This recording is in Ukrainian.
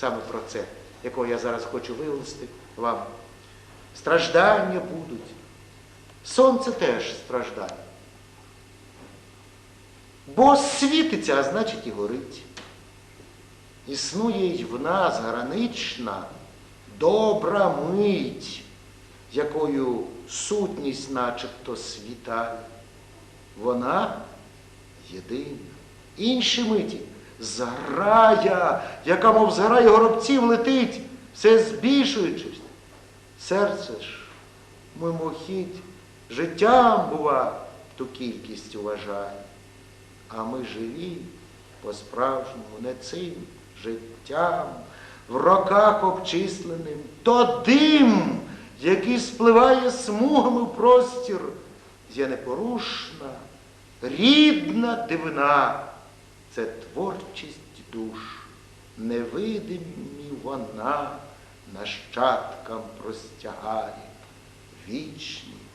саме про це, якого я зараз хочу вивести вам. Страждання будуть. Сонце теж страждає. Бо світиться, а значить і горить. Існує й в нас гранична, добра мить, якою сутність начебто світає. Вона єдина. Інші миті зграя, яка, мов зграя горобців летить, все збільшуючись. Серце ж мимохідь, життям, бува, ту кількість уважає. А ми живі по-справжньому не цим життям, в роках обчисленим, то дим, який спливає смугами в простір, є непорушна, рідна дивина. Це творчість душ, невидимі вона нащадкам простягає простір.